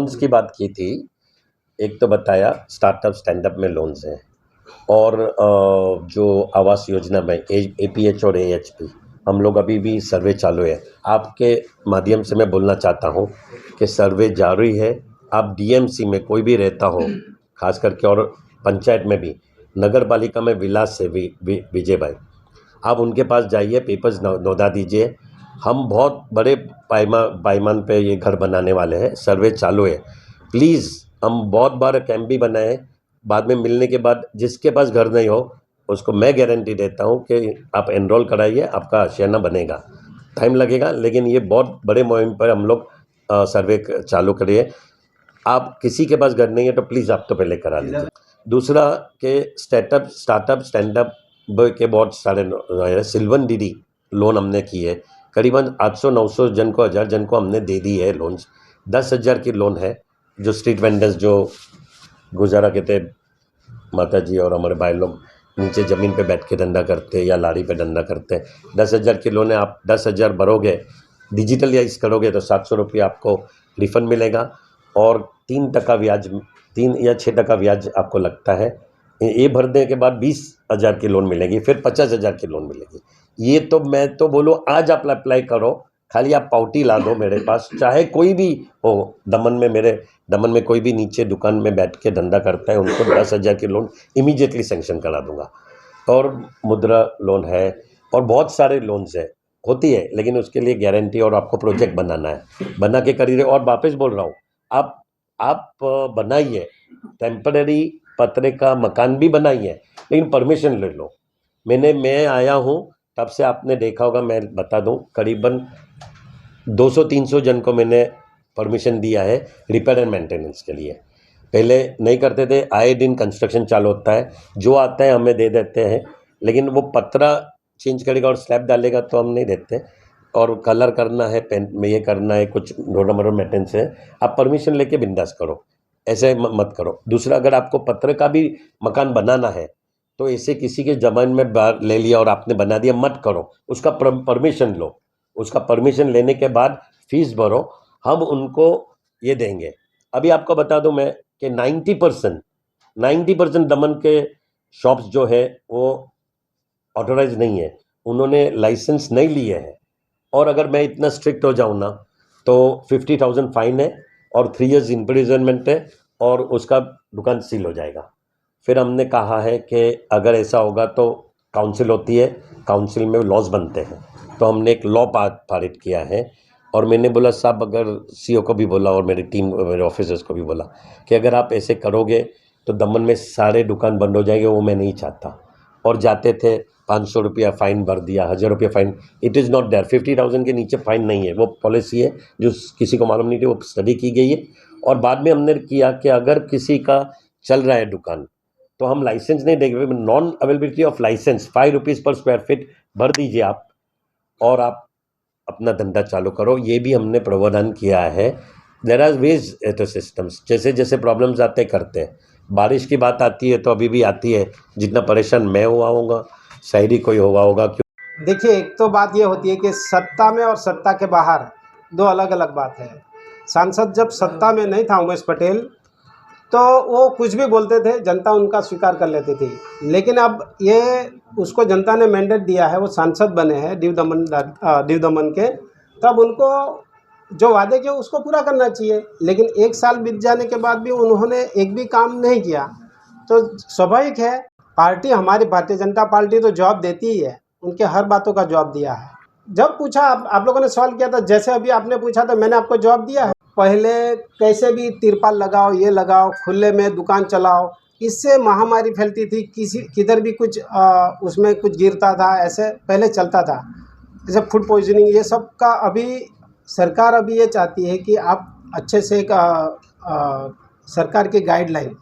Loans की बात की थी, एक तो बताया स्टार्टअप स्टैंड अप में लोन्स हैं। और जो आवास योजना में ए पी एच और ए एच पी हम लोग अभी भी सर्वे चालू है। आपके माध्यम से मैं बोलना चाहता हूँ कि सर्वे जारी है। आप डीएमसी में कोई भी रहता हो, खास करके और पंचायत में भी, नगर पालिका में विलास से विजय भाई, आप उनके पास जाइए पेपर्स नोदा दीजिए। हम बहुत बड़े पायमा, पायमान पे ये घर बनाने वाले हैं, सर्वे चालू है। प्लीज़, हम बहुत बार कैंप भी बनाए बाद में मिलने के बाद जिसके पास घर नहीं हो, उसको मैं गारंटी देता हूँ कि आप एनरोल कराइए, आपका आशियाना बनेगा। टाइम लगेगा, लेकिन ये बहुत बड़े मुहिम पर हम लोग सर्वे चालू करिए। आप किसी के पास घर नहीं है तो प्लीज़ आप तो पहले करा लीजिए। दूसरा के स्टेटअप, स्टार्टअप स्टैंड अप के बहुत सारे सिल्वन डीडी लोन हमने की है करीबन 800-900 जन को, हज़ार जन को हमने दे दी है लोन्स दस हज़ार की लोन है, जो स्ट्रीट वेंडर्स जो गुजारा कहते माता जी और हमारे भाई लोग, नीचे ज़मीन पे बैठ के धंधा करते या लारी पे धंधा करते हैं। दस हज़ार की लोन है, आप दस हज़ार भरोगे डिजिटलाइज करोगे तो सात सौ रुपये आपको रिफंड मिलेगा। और तीन टका ब्याज, तीन या छः टका ब्याज आपको लगता है। ये भरने के बाद बीस हज़ार की लोन मिलेगी, फिर पचास हज़ार की लोन मिलेगी। ये तो मैं तो बोलूँ, आज आप अप्लाई करो, खाली आप पाउटी ला दो मेरे पास, चाहे कोई भी हो, दमन में मेरे, दमन में कोई भी नीचे दुकान में बैठ के धंधा करता है, उनको दस हज़ार की लोन इमीडिएटली सेंक्शन करा दूँगा। और मुद्रा लोन है, और बहुत सारे लोन्स हैं, होती है, लेकिन उसके लिए गारंटी और आपको प्रोजेक्ट बनाना है। बना के करिए और वापस बोल रहा हूँ, आप आप बनाइए टेम्पररी पतरे का मकान भी बनाइए, लेकिन परमिशन ले लो। मैंने, मैं आया हूँ तब से आपने देखा होगा, मैं बता दूँ, करीबन 200-300 जन को मैंने परमिशन दिया है रिपेयर एंड मेंटेनेंस के लिए। पहले नहीं करते थे, आए दिन कंस्ट्रक्शन चालू होता है, जो आता है हमें दे देते हैं, लेकिन वो पत्रा चेंज करेगा और स्लैब डालेगा तो हम नहीं देते। और कलर करना है पेंट में ये करना है, कुछ रोड नंबर मेंटेनेंस है, आप परमिशन लेके बिंदास करो, ऐसे मत करो। दूसरा, अगर आपको पत्र का भी मकान बनाना है तो ऐसे किसी के ज़मीन में ले लिया और आपने बना दिया, मत करो। उसका परमिशन लो। उसका परमिशन लेने के बाद फ़ीस भरो। हम उनको ये देंगे। अभी आपको बता दूँ मैं कि 90 परसेंट नाइन्टी परसेंट दमन के शॉप्स जो है, वो ऑथोराइज नहीं है। उन्होंने लाइसेंस नहीं लिए हैं। और अगर मैं इतना स्ट्रिक्ट हो जाऊँ ना तो फिफ्टी थाउज़ेंड फाइन है और थ्री इयर्स इम्प्रिजनमेंट है और उसका दुकान सील हो जाएगा। फिर हमने कहा है कि अगर ऐसा होगा तो काउंसिल होती है काउंसिल में लॉज बनते हैं। तो हमने एक लॉ पा पारित किया है और मैंने बोला, साहब, अगर सीईओ को भी बोला और मेरी टीम मेरे ऑफिसर्स को भी बोला कि अगर आप ऐसे करोगे तो दमन में सारे दुकान बंद हो जाएँगे, वो मैं नहीं चाहता। और जाते थे, पाँच सौ रुपया फ़ाइन भर दिया, हज़ार रुपया fine it is not there fifty thousand के नीचे फ़ाइन नहीं है। वो पॉलिसी है, जो किसी को मालूम नहीं थी, वो स्टडी की गई है। और बाद में हमने किया कि अगर किसी का चल रहा है दुकान तो हम लाइसेंस नहीं देंगे non availability of license five rupees पर स्क्वायर फीट भर दीजिए आप, और आप अपना धंधा चालू करो। ये भी हमने प्रावधान किया है। There are ways to systems जैसे जैसे प्रॉब्लम्स आते करते हैं। बारिश की बात आती है तो अभी भी आती है। जितना परेशान मैं हुआ होगा शायरी कोई हुआ होगा, क्यों? देखिए, एक तो बात ये होती है कि सत्ता में और सत्ता के बाहर दो अलग अलग बात है। सांसद जब सत्ता में नहीं था उमेश पटेल तो वो कुछ भी बोलते थे जनता उनका स्वीकार कर लेती थी। लेकिन अब ये उसको जनता ने मैंडेट दिया है वो सांसद बने हैं दीव दमन दीव दमन के। तब उनको जो वादे किए उसको पूरा करना चाहिए। लेकिन एक साल बीत जाने के बाद भी उन्होंने एक भी काम नहीं किया। तो स्वाभाविक है पार्टी हमारी भारतीय जनता पार्टी तो जवाब देती ही है। उनके हर बातों का जवाब दिया है। जब पूछा आप, आप लोगों ने सवाल किया था जैसे अभी आपने पूछा था मैंने आपको जवाब दिया है। पहले कैसे भी तिरपाल लगाओ ये लगाओ खुले में दुकान चलाओ इससे महामारी फैलती थी। किसी किधर भी कुछ आ, उसमें कुछ गिरता था ऐसे पहले चलता था। जैसे फ़ूड पॉइजनिंग ये सब का अभी सरकार अभी ये चाहती है कि आप अच्छे से एक सरकार की गाइडलाइन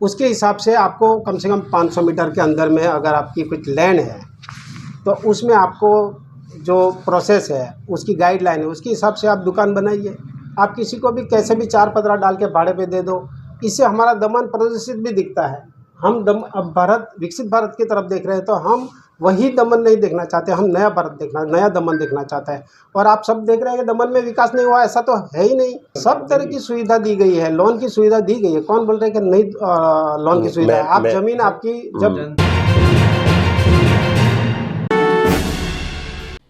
उसके हिसाब से आपको कम से कम 500 मीटर के अंदर में अगर आपकी कुछ लैंड है तो उसमें आपको जो प्रोसेस है उसकी गाइडलाइन है उसके हिसाब से आप दुकान बनाइए। आप किसी को भी कैसे भी चार पदरा डाल के भाड़े पे दे दो इससे हमारा दमन प्रदर्शित भी दिखता है। हम दम अब भारत विकसित भारत की तरफ़ देख रहे हैं तो हम वही दमन नहीं देखना चाहते हम नया भारत देखना नया दमन देखना चाहते हैं। और आप सब देख रहे हैं कि दमन में विकास नहीं हुआ ऐसा तो है ही नहीं। सब तरह की सुविधा दी गई है लोन की सुविधा दी गई है। कौन बोल रहे हैं कि नहीं लोन की सुविधा है? आप ज़मीन आपकी जब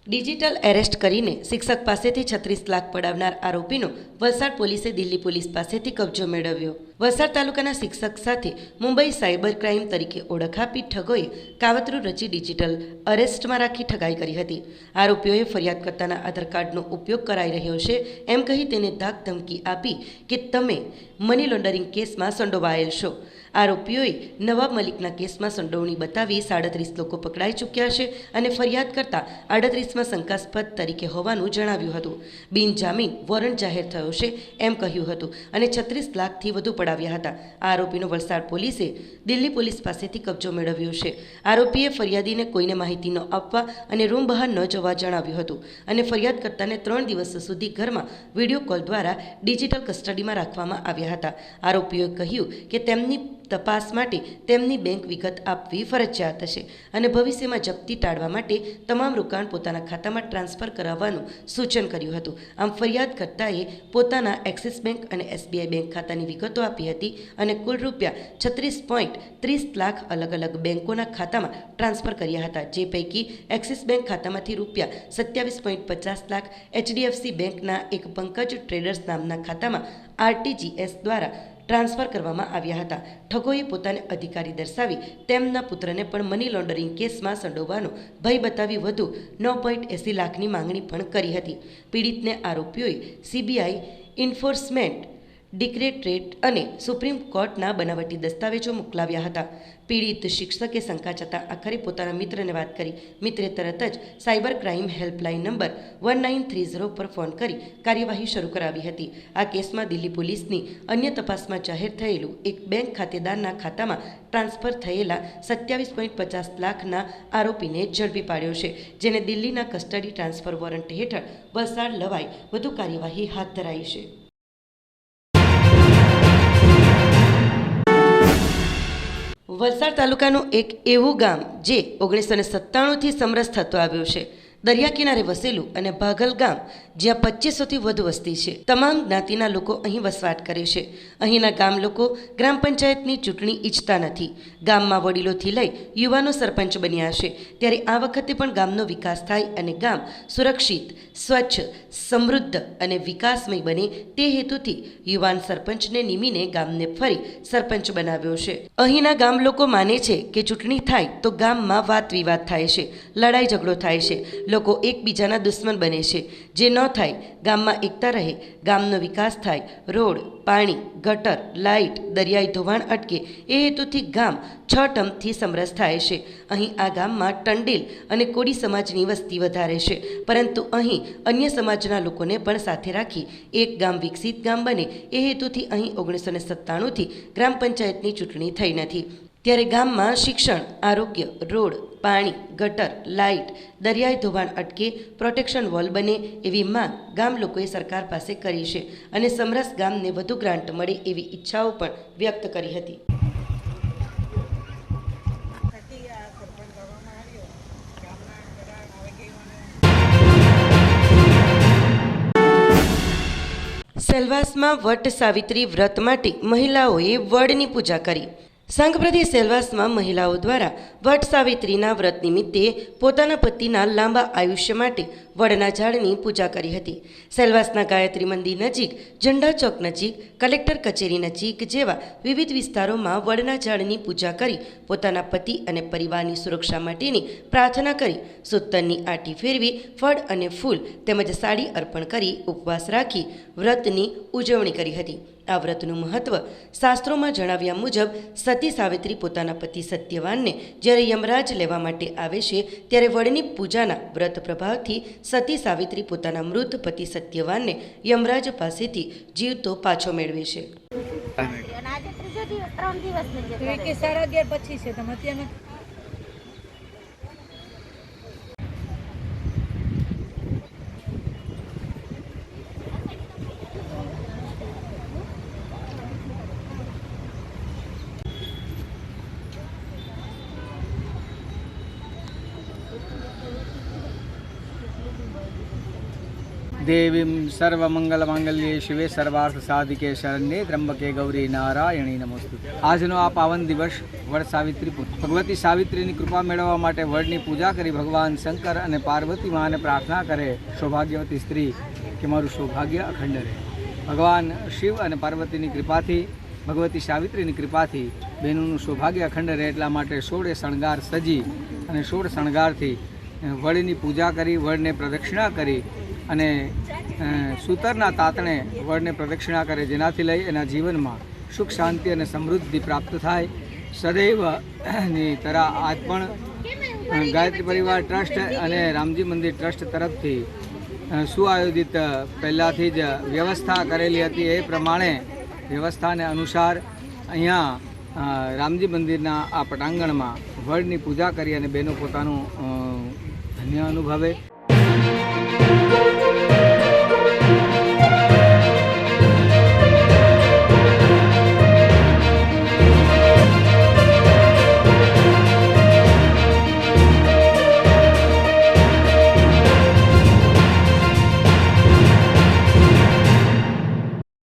ડિજિટલ એરેસ્ટ કરીને શિક્ષક પાસેથી છત્રીસ લાખ પડાવનાર આરોપીનો વલસાડ પોલીસે દિલ્હી પોલીસ પાસેથી કબજો મેળવ્યો. વલસાડ તાલુકાના શિક્ષક સાથે મુંબઈ સાયબર ક્રાઇમ તરીકે ઓળખ આપી ઠગોએ કાવતરું રચી ડિજિટલ અરેસ્ટમાં રાખી ઠગાઈ કરી હતી. આરોપીઓએ ફરિયાદ કરતાના આધાર કાર્ડનો ઉપયોગ કરાઈ રહ્યો છે એમ કહી તેને ધાક ધમકી આપી કે તમે મની લોન્ડરિંગ કેસમાં સંડોવાયેલ છો. આરોપીઓએ નવાબ મલિકના કેસમાં સંડોવણી બતાવી સાડત્રીસ લોકો પકડાઈ ચૂક્યા છે અને ફરિયાદ કરતા આડત્રીસમાં શંકાસ્પદ તરીકે હોવાનું જણાવ્યું હતું. બિનજામીન વોરંટ જાહેર થયો છે એમ કહ્યું હતું અને છત્રીસ લાખથી વધુ પડાવ્યા હતા. આ આરોપીનો વલસાડ પોલીસે દિલ્હી પોલીસ પાસેથી કબજો મેળવ્યો છે. આરોપીએ ફરિયાદીને કોઈને માહિતી ન આપવા અને રૂમ બહાર ન જવા જણાવ્યું હતું અને ફરિયાદ કરતાને ત્રણ દિવસ સુધી ઘરમાં વીડિયો કોલ દ્વારા ડિજિટલ કસ્ટડીમાં રાખવામાં આવ્યા હતા. આરોપીઓએ કહ્યું કે તેમની તપાસ માટે તેમની બેંક વિગત આપવી ફરજિયાત હશે અને ભવિષ્યમાં જપ્તી ટાળવા માટે તમામ રોકાણ પોતાના ખાતામાં ટ્રાન્સફર કરાવવાનું સૂચન કર્યું હતું. આમ ફરિયાદ કરતાએ પોતાના એક્સિસ બેંક અને એસબીઆઈ બેંક ખાતાની વિગતો આપી હતી અને કુલ રૂપિયા છત્રીસ પોઈન્ટ ત્રીસ લાખ અલગ અલગ બેંકોના ખાતામાં ટ્રાન્સફર કર્યા હતા, જે પૈકી એક્સિસ બેંક ખાતામાંથી રૂપિયા સત્યાવીસ પોઈન્ટ પચાસ લાખ, એચડીએફસી બેંકના એક પંકજ ટ્રેડર્સ નામના ખાતામાં આરટીજીએસ દ્વારા ટ્રાન્સફર કરવામાં આવ્યા હતા. ઠગોએ પોતાને અધિકારી દર્શાવી તેમના પુત્રને પણ મની લોન્ડરિંગ કેસમાં સંડોવાનો ભય બતાવી વધુ નવ પોઈન્ટ એંસી લાખની માંગણી પણ કરી હતી. પીડિતને આરોપીઓએ સીબીઆઈ ઇન્ફોર્સમેન્ટ ડિક્રેટરેટ અને સુપ્રીમ કોર્ટના બનાવટી દસ્તાવેજો મોકલાવ્યા હતા. પીડિત શિક્ષકે શંકા જતાં આખરે પોતાના મિત્રને વાત કરી. મિત્રે તરત જ cyber crime helpline number one nine three zero પર ફોન કરી કાર્યવાહી શરૂ કરાવી હતી. આ કેસમાં દિલ્હી પોલીસની અન્ય તપાસમાં જાહેર થયેલું એક બેંક ખાતેદારના ખાતામાં ટ્રાન્સફર થયેલા સત્યાવીસ પોઈન્ટ પચાસ લાખના આરોપીને ઝડપી પાડ્યો છે, જેને દિલ્હીના કસ્ટડી ટ્રાન્સફર વોરંટ હેઠળ વલસાડ લવાઈ વધુ કાર્યવાહી હાથ ધરાઈ છે. વલસાડ તાલુકાનું એક એવું ગામ જે ઓગણીસો ને સત્તાણુંથી સમરસ થતો આવ્યો છે. દરિયા કિનારે વસેલું અને ભાગલ ગામ જ્યાં પચીસોથી વધુ વસ્તી છે. તમામ જ્ઞાતિના લોકો અહીં વસવાટ કરે છે. અહીંના ગામ લોકો ગ્રામ પંચાયતની ચૂંટણી ઈચ્છતા નથી. ગામમાં વડીલોથી લઈ યુવાનો સરપંચ બન્યા છે. ત્યારે આ વખતે પણ ગામનો વિકાસ થાય અને ગામ સુરક્ષિત, સ્વચ્છ, સમૃદ્ધ અને વિકાસમય બને તે હેતુથી યુવાન સરપંચને નિમીને ગામને ફરી સરપંચ બનાવ્યો છે. અહીંના ગામ લોકો માને છે કે ચૂંટણી થાય તો ગામમાં વાત વિવાદ થાય છે, લડાઈ ઝઘડો થાય છે. લોકો એકબીજાના દુશ્મન બને છે. જે ન થાય, ગામમાં એકતા રહે, ગામનો વિકાસ થાય. રોડ, પાણી, ગટર, લાઇટ, દરિયાઈ ધોવાણ અટકે. એ હેતુથી ગામ છ ટમથી સમરસ થાય છે. અહીં આ ગામમાં ટંડેલ અને કોડી સમાજની વસ્તી વધારે છે. પરંતુ અહીં અન્ય સમાજના લોકોને પણ સાથે રાખી એક ગામ વિકસિત ગામ બને. એ હેતુથી અહીં ઓગણીસો સત્તાણુંથી ગ્રામ પંચાયતની ચૂંટણી થઈ નથી. ત્યારે ગામમાં શિક્ષણ, આરોગ્ય, રોડ, પાણી, ગટર, લાઇટ, દરિયાઈ ધોવાણ અટકે પ્રોટેક્શન વોલ બને એવી માંગ ગામ લોકોએ સરકાર પાસે કરી છે અને સમરસ ગામને વધુ ગ્રાન્ટ મળે એવી ઈચ્છાઓ પણ વ્યક્ત કરી હતી. સેલવાસમાં વટ સાવિત્રી વ્રત માટે મહિલાઓએ વડની પૂજા કરી. સંઘપ્રદેશ સેલવાસમાં મહિલાઓ દ્વારા વટ સાવિત્રીના વ્રત નિમિત્તે પોતાના પતિના લાંબા આયુષ્ય માટે વડના ઝાડની પૂજા કરી હતી. સેલવાસના ગાયત્રી મંદિર નજીક, ઝંડા ચોક નજીક, કલેક્ટર કચેરી નજીક જેવા વિવિધ વિસ્તારોમાં વડના ઝાડની પૂજા કરી પોતાના પતિ અને પરિવારની સુરક્ષા માટેની પ્રાર્થના કરી સુત્તરની આંટી ફેરવી, ફળ અને ફૂલ તેમજ સાડી અર્પણ કરી ઉપવાસ રાખી વ્રતની ઉજવણી કરી હતી. આ વ્રતનું મહત્વ શાસ્ત્રોમાં જણાવ્યા મુજબ સતી સાવિત્રી પોતાના પતિ સત્યવાનને જ્યારે યમરાજ લેવા માટે આવે છે ત્યારે વડની પૂજાના વ્રત પ્રભાવથી સતી સાવિત્રી પોતાના મૃત પતિ સત્યવાનને યમરાજ પાસેથી જીવતો પાછો મેળવે છે અને આજે ત્રીજો દિવસ ત્રણ દિવસની જે તો એ કરે કે છે. સાડા અગિયાર પછી છે તમે અત્યારે દેવીમ સર્વમંગલમાંગલ્યે શિવે સર્વાર્થ સાધિકે શરણ્યે ત્રંબકે ગૌરી નારાયણી નમસ્તુ આજનો આ પાવન દિવસ વડ સાવિત્રી પૂ- ભગવતી સાવિત્રીની કૃપા મેળવવા માટે વડની પૂજા કરી ભગવાન શંકર અને પાર્વતી માને પ્રાર્થના કરે, સૌભાગ્યવતી સ્ત્રી, કે મારું સૌભાગ્ય અખંડ રહે. ભગવાન શિવ અને પાર્વતીની કૃપાથી, ભગવતી સાવિત્રીની કૃપાથી બહેનોનું સૌભાગ્ય અખંડ રહે એટલા માટે સોળે શણગાર સજી અને સોળ શણગારથી વડની પૂજા કરી વડને પ્રદક્ષિણા કરી અને સૂતરના તાતણે વડને પ્રદક્ષિણા કરે જેનાથી લઈ એના જીવનમાં સુખ, શાંતિ અને સમૃદ્ધિ પ્રાપ્ત થાય. સદૈવની તરા આજ પણ ગાયત્રી પરિવાર ટ્રસ્ટ અને રામજી મંદિર ટ્રસ્ટ તરફથી સુઆયોજિત પહેલાંથી જ વ્યવસ્થા કરેલી હતી. એ પ્રમાણે વ્યવસ્થાને અનુસાર અહીંયા રામજી મંદિરના આ પટાંગણમાં વડની પૂજા કરી અને બહેનો પોતાનું ધન્ય અનુભવે. Thank you.